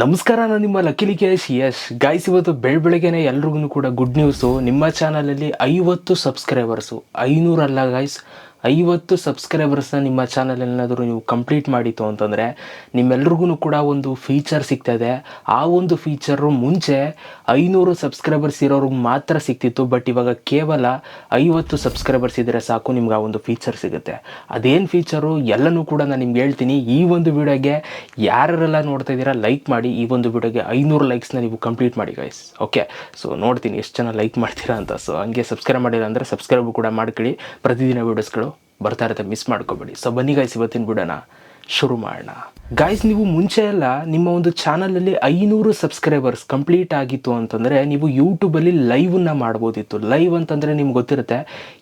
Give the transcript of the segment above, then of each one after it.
ನಮಸ್ಕಾರ, ನಾನು ನಿಮ್ಮ ಲಕ್ಕಿಲಿ ಕೇಶ್ ಯಶ್ ಗಾಯ್ಸ್ ಇವತ್ತು ಬೆಳ ಬೆಳಗ್ಗೆನೆ ಎಲ್ರಿಗೂ ಕೂಡ ಗುಡ್ ನ್ಯೂಸು ನಿಮ್ಮ ಚಾನಲಲ್ಲಿ ಐವತ್ತು ಸಬ್ಸ್ಕ್ರೈಬರ್ಸು ಐನೂರಲ್ಲ ಗಾಯ್ಸ್ ಐವತ್ತು ಸಬ್ಸ್ಕ್ರೈಬರ್ಸ್ನ ನಿಮ್ಮ ಚಾನಲ್ ಏನಾದರೂ ನೀವು ಕಂಪ್ಲೀಟ್ ಮಾಡಿತ್ತು ಅಂತಂದರೆ ನಿಮ್ಮೆಲ್ರಿಗೂ ಕೂಡ ಒಂದು ಫೀಚರ್ ಸಿಗ್ತದೆ ಆ ಒಂದು ಫೀಚರು ಮುಂಚೆ ಐನೂರು ಸಬ್ಸ್ಕ್ರೈಬರ್ಸ್ ಇರೋರಿಗೆ ಮಾತ್ರ ಸಿಗ್ತಿತ್ತು ಬಟ್ ಇವಾಗ ಕೇವಲ ಐವತ್ತು ಸಬ್ಸ್ಕ್ರೈಬರ್ಸ್ ಇದ್ದರೆ ಸಾಕು ನಿಮ್ಗೆ ಆ ಒಂದು ಫೀಚರ್ ಸಿಗುತ್ತೆ. ಅದೇನು ಫೀಚರು ಎಲ್ಲನೂ ಕೂಡ ನಾನು ನಿಮ್ಗೆ ಹೇಳ್ತೀನಿ, ಈ ಒಂದು ವಿಡಿಯೋಗೆ ಯಾರೆಲ್ಲ ನೋಡ್ತಾ ಇದ್ದೀರಾ ಲೈಕ್ ಮಾಡಿ ಈ ಒಂದು ವಿಡಿಯೋಗೆ ಐನೂರು ಲೈಕ್ಸ್ನ ನೀವು ಕಂಪ್ಲೀಟ್ ಮಾಡಿ ಗೈಸ್ ಓಕೆ ಸೊ ನೋಡ್ತೀನಿ ಎಷ್ಟು ಜನ ಲೈಕ್ ಮಾಡ್ತೀರಾ ಅಂತ. ಸೊ ಹಂಗೆ ಸಬ್ಸ್ಕ್ರೈಬ್ ಮಾಡಿಲ್ಲ ಅಂದರೆ ಸಬ್ಸ್ಕ್ರೈಬ್ ಕೂಡ ಮಾಡ್ಕೊಳ್ಳಿ. ಪ್ರತಿದಿನ ವೀಡಿಯೋಸ್ಗಳು ಬರ್ತಾ ಇರುತ್ತೆ ಮಿಸ್ ಮಾಡ್ಕೋಬೇಡಿ. ಸೊ ಬನ್ನಿ ಗಾಯ್ಸ್ ಇವತ್ತಿನ ಬಿಡೋಣ. ಶುರು ಮಾಡೋಣ. ಗಾಯ್ಸ್ ನೀವು ಮುಂಚೆ ಎಲ್ಲ ನಿಮ್ಮ ಒಂದು ಚಾನಲಲ್ಲಿ ಐನೂರು ಸಬ್ಸ್ಕ್ರೈಬರ್ಸ್ ಕಂಪ್ಲೀಟ್ ಆಗಿತ್ತು ಅಂತಂದರೆ ನೀವು ಯೂಟ್ಯೂಬಲ್ಲಿ ಲೈವನ್ನ ಮಾಡ್ಬೋದಿತ್ತು. ಲೈವ್ ಅಂತಂದರೆ ನಿಮ್ಗೆ ಗೊತ್ತಿರುತ್ತೆ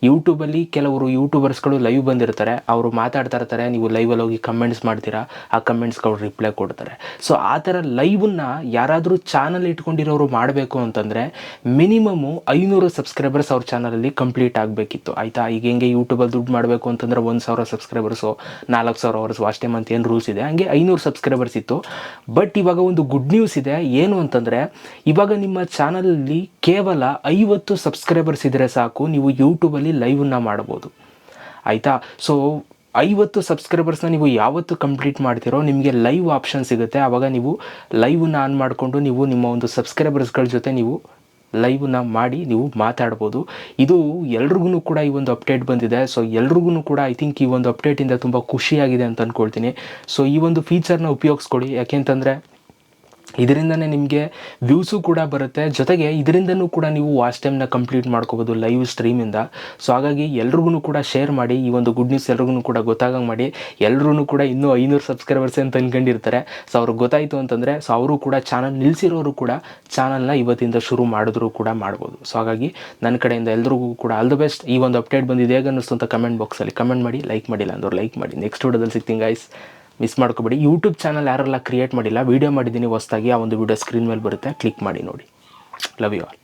ಯೂಟ್ಯೂಬಲ್ಲಿ ಕೆಲವರು ಯೂಟ್ಯೂಬರ್ಸ್ಗಳು ಲೈವ್ ಬಂದಿರ್ತಾರೆ. ಅವರು ಮಾತಾಡ್ತಾ ಇರ್ತಾರೆ, ನೀವು ಲೈವಲ್ಲಿ ಹೋಗಿ ಕಮೆಂಟ್ಸ್ ಮಾಡ್ತೀರಾ, ಆ ಕಮೆಂಟ್ಸ್ಗಳು ರಿಪ್ಲೈ ಕೊಡ್ತಾರೆ. ಸೊ ಆ ಥರ ಲೈವನ್ನ ಯಾರಾದರೂ ಚಾನಲ್ ಇಟ್ಕೊಂಡಿರೋರು ಮಾಡಬೇಕು ಅಂತಂದರೆ ಮಿನಿಮಮ್ಮು ಐನೂರು ಸಬ್ಸ್ಕ್ರೈಬರ್ಸ್ ಅವ್ರ ಚಾನಲಲ್ಲಿ ಕಂಪ್ಲೀಟ್ ಆಗಬೇಕಿತ್ತು. ಆಯಿತಾ? ಈಗ ಹೆಂಗೆ ಯೂಟ್ಯೂಬಲ್ಲಿ ದುಡ್ಡು ಮಾಡಬೇಕು ಅಂತಂದರೆ ಒಂದು ಸಾವಿರ ಸಬ್ಸ್ಕ್ರೈಬರ್ಸು ನಾಲ್ಕು ಸಾವಿರ ಅವರ್ಸ್ ವಾಚ್ ಟೈಮ್ ಅಂತ ಏನು ರೂಲ್ಸ್ ಇದೆ. ಹಂಗೆ ಐನೂರು ಸಬ್ಸ್ಕ್ರೈಬರ್ಸ್ ಇತ್ತು. ಬಟ್ ಇವಾಗ ಒಂದು ಗುಡ್ ನ್ಯೂಸ್ ಇದೆ. ಏನು ಅಂತಂದರೆ, ಇವಾಗ ನಿಮ್ಮ ಚಾನಲಲ್ಲಿ ಕೇವಲ ಐವತ್ತು ಸಬ್ಸ್ಕ್ರೈಬರ್ಸ್ ಇದ್ದರೆ ಸಾಕು, ನೀವು ಯೂಟ್ಯೂಬಲ್ಲಿ ಲೈವನ್ನ ಮಾಡ್ಬೋದು. ಆಯಿತಾ? ಸೊ ಐವತ್ತು ಸಬ್ಸ್ಕ್ರೈಬರ್ಸ್ನ ನೀವು ಯಾವತ್ತು ಕಂಪ್ಲೀಟ್ ಮಾಡ್ತೀರೋ, ನಿಮಗೆ ಲೈವ್ ಆಪ್ಷನ್ ಸಿಗುತ್ತೆ. ಆವಾಗ ನೀವು ಲೈವನ್ನ ಆನ್ ಮಾಡಿಕೊಂಡು ನೀವು ನಿಮ್ಮ ಒಂದು ಸಬ್ಸ್ಕ್ರೈಬರ್ಸ್ಗಳ ಜೊತೆ ನೀವು ಲೈವ್ನ ಮಾಡಿ ನೀವು ಮಾತಾಡ್ಬೋದು. ಇದು ಎಲ್ರಿಗೂ ಕೂಡ ಈ ಒಂದು ಅಪ್ಡೇಟ್ ಬಂದಿದೆ. ಸೊ ಎಲ್ರಿಗೂ ಕೂಡ ಐ ಥಿಂಕ್ ಈ ಒಂದು ಅಪ್ಡೇಟಿಂದ ತುಂಬ ಖುಷಿಯಾಗಿದೆ ಅಂತ ಅಂದ್ಕೊಳ್ತೀನಿ ಸೊ ಈ ಒಂದು ಫೀಚರ್ನ ಉಪಯೋಗಿಸ್ಕೊಳ್ಳಿ. ಯಾಕೆಂತಂದರೆ ಇದರಿಂದನೇ ನಿಮಗೆ ವ್ಯೂಸು ಕೂಡ ಬರುತ್ತೆ. ಜೊತೆಗೆ ಇದರಿಂದನೂ ಕೂಡ ನೀವು ವಾಚ್ ಟೈಮ್ನ ಕಂಪ್ಲೀಟ್ ಮಾಡ್ಕೋಬೋದು ಲೈವ್ ಸ್ಟ್ರೀಮಿಂದ ಸೊ ಹಾಗಾಗಿ ಎಲ್ರಿಗೂ ಕೂಡ ಶೇರ್ ಮಾಡಿ, ಈ ಒಂದು ಗುಡ್ ನ್ಯೂಸ್ ಎಲ್ರಿಗೂ ಕೂಡ ಗೊತ್ತಾಗಂಗೆ ಮಾಡಿ. ಎಲ್ಲರೂ ಕೂಡ ಇನ್ನೂ ಐನೂರು ಸಬ್ಸ್ಕ್ರೈಬರ್ಸ್ ಅಂತ ಅನ್ಕೊಂಡಿರ್ತಾರೆ. ಸೊ ಅವ್ರಿಗೆ ಗೊತ್ತಾಯಿತು ಅಂತಂದರೆ ಸೊ ಅವರು ಕೂಡ ಚಾನಲ್ ನಿಲ್ಲಿಸಿರೋರು ಕೂಡ ಚಾನಲ್ನ ಇವತ್ತಿಂದ ಶುರು ಮಾಡಿದ್ರು ಕೂಡ ಮಾಡ್ಬೋದು. ಸೊ ಹಾಗಾಗಿ ನನ್ನ ಕಡೆಯಿಂದ ಎಲ್ರಿಗೂ ಕೂಡ ಆಲ್ ದ ಬೆಸ್ಟ್ ಈ ಒಂದು ಅಪ್ಡೇಟ್ ಬಂದಿದೆ ಹೇಗೆ ಅನ್ನಿಸ್ತು ಅಂತ ಕಮೆಂಟ್ ಬಾಕ್ಸಲ್ಲಿ ಕಮೆಂಟ್ ಮಾಡಿ ಲೈಕ್ ಮಾಡಿಲ್ಲ ಅಂದವ್ರು ಲೈಕ್ ಮಾಡಿ. ನೆಕ್ಸ್ಟ್ ವಿಡಿಯೋದಲ್ಲಿ ಸಿಗ್ತೀನಿ ಗೈಸ್ ಮಿಸ್ ಮಾಡ್ಕೋಬೇಡಿ. ಯೂಟ್ಯೂಬ್ ಚಾನಲ್ ಯಾರೆಲ್ಲ ಕ್ರಿಯೇಟ್ ಮಾಡಿಲ್ಲ ವೀಡಿಯೋ ಮಾಡಿದ್ದೀನಿ ಹೊಸ್ದಾಗಿ, ಆ ಒಂದು ವೀಡಿಯೋ ಸ್ಕ್ರೀನ್ ಮೇಲೆ ಬರುತ್ತೆ. ಕ್ಲಿಕ್ ಮಾಡಿ ನೋಡಿ. Love you all